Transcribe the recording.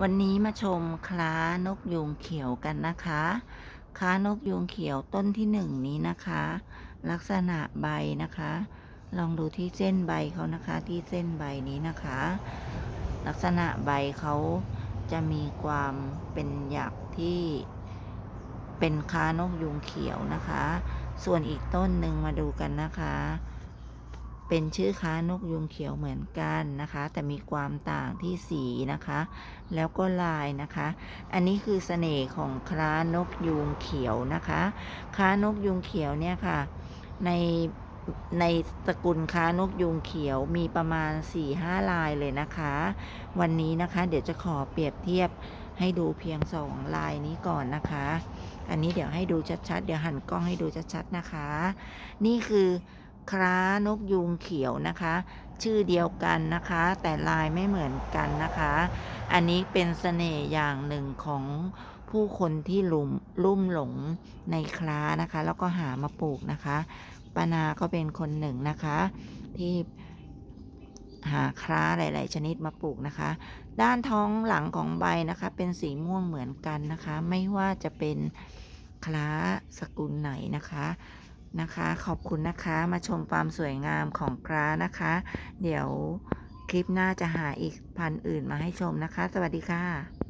วันนี้มาชมคล้านกยูงเขียวกันนะคะคล้านกยูงเขียวต้นที่หนึ่งนี้นะคะ ลักษณะใบนะคะ ลองดูที่เส้นใบเขานะคะที่เส้นใบนี้นะคะ ลักษณะใบเขาจะมีความเป็นหยักที่เป็นค้านกยูงเขียวนะคะ ส่วนอีกต้นหนึ่งมาดูกันนะคะ เป็นชื่อค้านกยุงเขียวเหมือนกันนะคะ แต่มีความต่างที่สีนะคะ แล้วก็ลายนะคะ อันนี้คือเสน่ห์ของค้านกยูงเขียวนะคะค้านกยูงเขียวเนี่ยค่ะ ในในตระกูลค้านกยูงเขียวมีประมาณ 4-5 ลายเลยนะคะ วันนี้นะคะ เดี๋ยวจะขอเปรียบเทียบให้ดูเพียงสองลายนี้ก่อนนะคะ อันนี้เดี๋ยวให้ดูชัดๆ เดี๋ยวหันกล้องให้ดูชัดๆนะคะ นี่คือ คล้านกยูงเขียวนะคะ ชื่อเดียวกันนะคะ แต่ลายไม่เหมือนกันนะคะ อันนี้เป็นเสน่ห์อย่างหนึ่งของผู้คนที่ลุ่มลุ่มหลงในคล้านะคะ แล้วก็หามาปลูกนะคะปานาก็เป็นคนหนึ่งนะคะ ที่หาคล้าหลาย ๆ ชนิดมาปลูกนะคะ ด้านท้องหลังของใบนะคะ เป็นสีม่วงเหมือนกันนะคะ ไม่ว่าจะเป็นคล้าสกุลไหนนะคะ นะคะ ขอบคุณนะคะมาชมความสวยงามของกรานะคะ เดี๋ยวคลิปหน้าจะหาอีกพันอื่นมาให้ชมนะคะ สวัสดีค่ะ